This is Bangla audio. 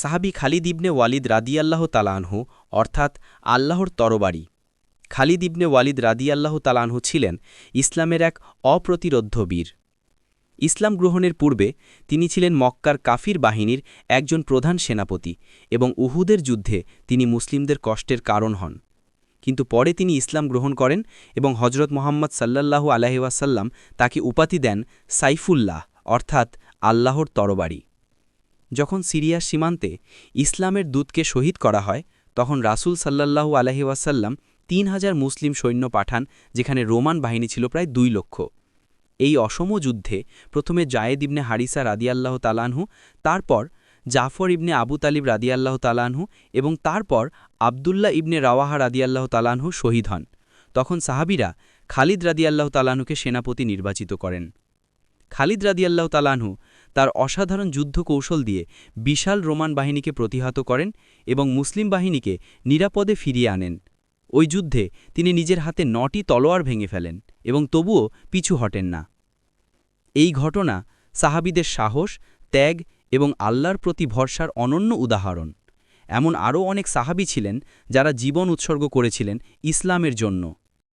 সাহাবি খালিদ ইবনে ওয়ালিদ রাদিয়াল্লাহ তালানহু অর্থাৎ আল্লাহর তরবারি। খালিদ ইবনে ওয়ালিদ রাদিয়াল্লাহ তালানহু ছিলেন ইসলামের এক অপ্রতিরোধ্য বীর। ইসলাম গ্রহণের পূর্বে তিনি ছিলেন মক্কার কাফির বাহিনীর একজন প্রধান সেনাপতি এবং উহুদের যুদ্ধে তিনি মুসলিমদের কষ্টের কারণ হন। কিন্তু পরে তিনি ইসলাম গ্রহণ করেন এবং হজরত মোহাম্মদ সাল্লাল্লাহু আলহিওয়াসাল্লাম তাকে উপাধি দেন সাইফুল্লাহ, অর্থাৎ আল্লাহর তরবারি। যখন সিরিয়ার সীমান্তে ইসলামের দূতকে শহীদ করা হয়, তখন রাসূল সাল্লাল্লাহু আলহি ওয়াসাল্লাম তিন হাজার মুসলিম সৈন্য পাঠান, যেখানে রোমান বাহিনী ছিল প্রায় দুই লক্ষ। এই অসম যুদ্ধে প্রথমে জায়েদ ইবনে হারিসা রাদিয়াল্লাহ তালানহু তারপর জাফর ইবনে আবু তালিব রাদিয়াল্লাহ তালানহু এবং তারপর আবদুল্লাহ ইবনে রাওয়াহা রাদিয়াল্লাহ তালানহু শহীদ হন। তখন সাহাবিরা খালিদ রাদিয়াল্লাহ তালানহুকে সেনাপতি নির্বাচিত করেন। খালিদ রাদিয়াল্লাহ তালানহু তার অসাধারণ যুদ্ধ কৌশল দিয়ে বিশাল রোমান বাহিনীকে প্রতিহত করেন এবং মুসলিম বাহিনীকে নিরাপদে ফিরিয়ে আনেন। ওই যুদ্ধে তিনি নিজের হাতে নটি তলোয়ার ভেঙে ফেলেন এবং তবুও পিছু হটেন না। এই ঘটনা সাহাবিদের সাহস, ত্যাগ এবং আল্লাহর প্রতি ভরসার অনন্য উদাহরণ। এমন আরও অনেক সাহাবি ছিলেন যারা জীবন উৎসর্গ করেছিলেন ইসলামের জন্য।